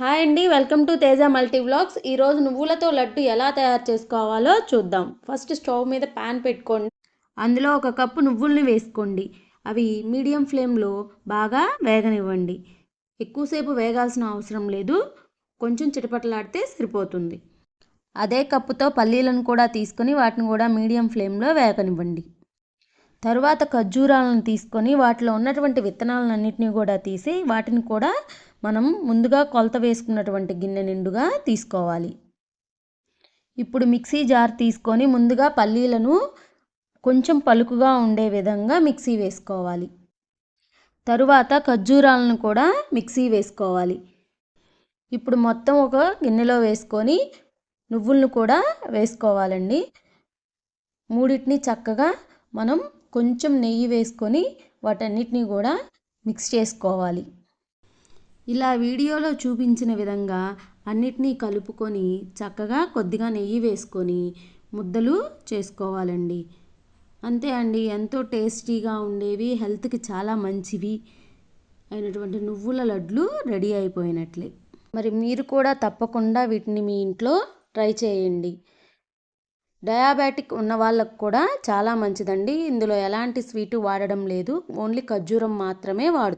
Hi అండి welcome to Teja multi vlogs ఈరోజు నువ్వులతో లడ్డు ఎలా తయారు చేసుకోవాలో చూద్దాం. ఫస్ట్ స్టవ్ మీద ప్యాన్ పెట్టుకోండి. అందులో ఒక కప్పు నువ్వుల్ని వేసుకోండి. అవి మీడియం ఫ్లేమ్లో బాగా వేగనివ్వండి. ఎక్కువసేపు వేగాల్సిన అవసరం లేదు. కొంచెం చిటపటలాడితే సరిపోతుంది. అదే కప్పుతో పల్లీలను కూడా తీసుకొని వాటిని కూడా మీడియం ఫ్లేమ్లో వేగనివ్వండి. తరువాత ఖర్జూరాలను తీసుకొని వాటిలో ఉన్నటువంటి విత్తనాలన్నింటినీ కూడా తీసి వాటిని కూడా మనం ముందుగా కొలత వేసుకున్నటువంటి గిన్నె నిండుగా తీసుకోవాలి. ఇప్పుడు మిక్సీ జార్ తీసుకొని ముందుగా పల్లీలను కొంచెం పలుకుగా ఉండే విధంగా మిక్సీ వేసుకోవాలి. తరువాత ఖర్జూరాలను కూడా మిక్సీ వేసుకోవాలి. ఇప్పుడు మొత్తం ఒక గిన్నెలో వేసుకొని నువ్వులను కూడా వేసుకోవాలండి. మూడింటిని చక్కగా మనం కొంచెం నెయ్యి వేసుకొని వాటన్నిటిని కూడా మిక్స్ చేసుకోవాలి. ఇలా వీడియోలో చూపించిన విధంగా అన్నిటినీ కలుపుకొని చక్కగా కొద్దిగా నెయ్యి వేసుకొని ముద్దలు చేసుకోవాలండి. అంతే అండి ఎంతో టేస్టీగా ఉండేవి హెల్త్కి చాలా మంచివి అయినటువంటి నువ్వుల లడ్లు రెడీ అయిపోయినట్లే. మరి మీరు కూడా తప్పకుండా వీటిని మీ ఇంట్లో ట్రై చేయండి. డయాబెటిక్ ఉన్న వాళ్ళకు కూడా చాలా మంచిదండి. ఇందులో ఎలాంటి స్వీటు వాడడం లేదు. ఓన్లీ ఖర్జూరం మాత్రమే వాడు